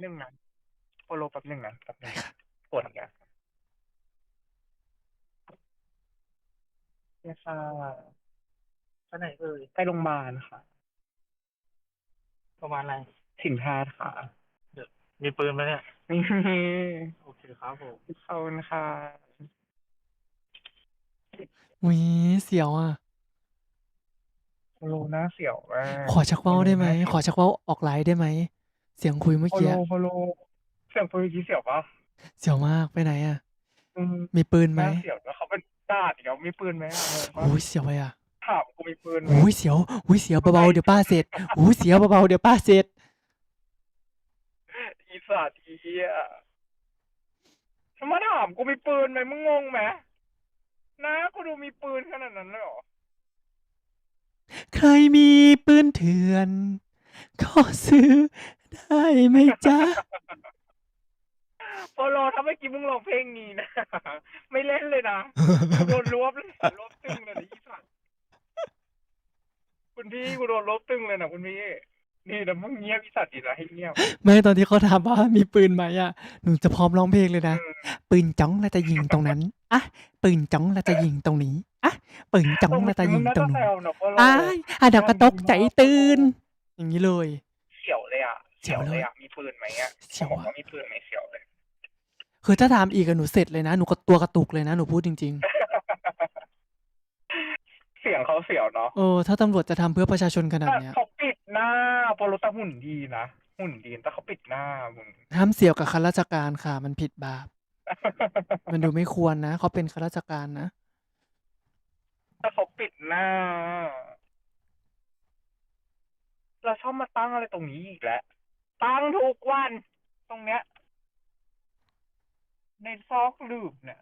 หนึ่งนะโฟโลแป๊บหนึ่งนะแป๊บหนึ่งกดอีกอะเนี่ยค่ะไปไหนเอ่ยไปโรงพยาบาลค่ะประมาณอะไรถิ่นแพทย์ค่ะมีปืนไหมเนี่ย นี่โอเคครับผมขอบคุณค่ะวิเสียวอะ โฟโลหน้าเสียวมากขอชักเว้าได้ไหม ขอชักเว้าออกไลน์ได้ไหม เสียงคุยเมื่อโฟกี้โลโฟโลเสียงปืนเมื่อกี้เสียวปะเสียวมากไปไหนอะ อืมมีปืนหไหมน้าเสียวแล้วเขาเป็นดาดเดี๋ยวมีปืนไหมอะงงปะโอ้ยเสียวไปอะถามกูมีปืนไหม โอ้ยเสียวโอ้ยเสียวเบาๆเดี๋ยวป้าเสร็จโอ้ยเสียวเบาๆเดี๋ยวป้าเสร็จ อีสัตว์อีเหี้ยทำไมถามกูมีปืนไหมมึงงงไหมนะกูดูมีปืนขนาดนั้นเลยเหรอ ใครมีปืนเถื่อน ขอซื้อได้ไหมจ๊ะโฟโลถ้าเมื่อกี้มึงร้องเพลงนี้นะ ไม่เล่นเลยนะ โดนรวบเลยนะรวบตึงเลยนะอีสัตว์คุณพี่กูโดนรวบตึงเลยนะคุณพี่ นี่แต่มึงเงียบอีสัตว์ดีนะให้เงียบไม่ตอนที่เขาถามว่ามีปืนไหมอะ หนูจะพร้อมร้องเพลงเลยนะอืมปืนจ้องแล้วจะยิงตรงนั้น อะ ปืนจ้องแล้วจะยิงตรงนี้ อะ ปืนจ้องแล้วจะยิงตรงมึนู้น่านแซวนะโฟโลอ้ายอาดักกระตกใจตื่น อย่างนี้เลยเสียวเลยอะเสียวเลยอะมีปืนไหมอะเสียวบอกอะว่ามีปืนไหมเสียวเลย คือถ้าถามอีกอะหนูเสร็จเลยนะหนูก็ตัวกระตุกเลยนะหนูพูดจริงเสียงเขาเสียวเนาะๆเออถ้าตำรวจจะทำเพื่อประชาชนขนาดแต่เนี้ยเขาปิดหน้าโปรโลตาหุ่นดีนะหุ่นดีแต่เขาปิดหน้ามึงห้ามเสี่ยวกับข้าราชการค่ะ มันผิดบาปมันดูไม่ควรนะเขาเป็นข้าราชการนะแต่เขาปิดหน้าเรา ชอบมาตั้งอะไรตรงนี้อีกแล้วตั้งทุกวัน ตรงเนี้ย ในซอกลืบเนี่ย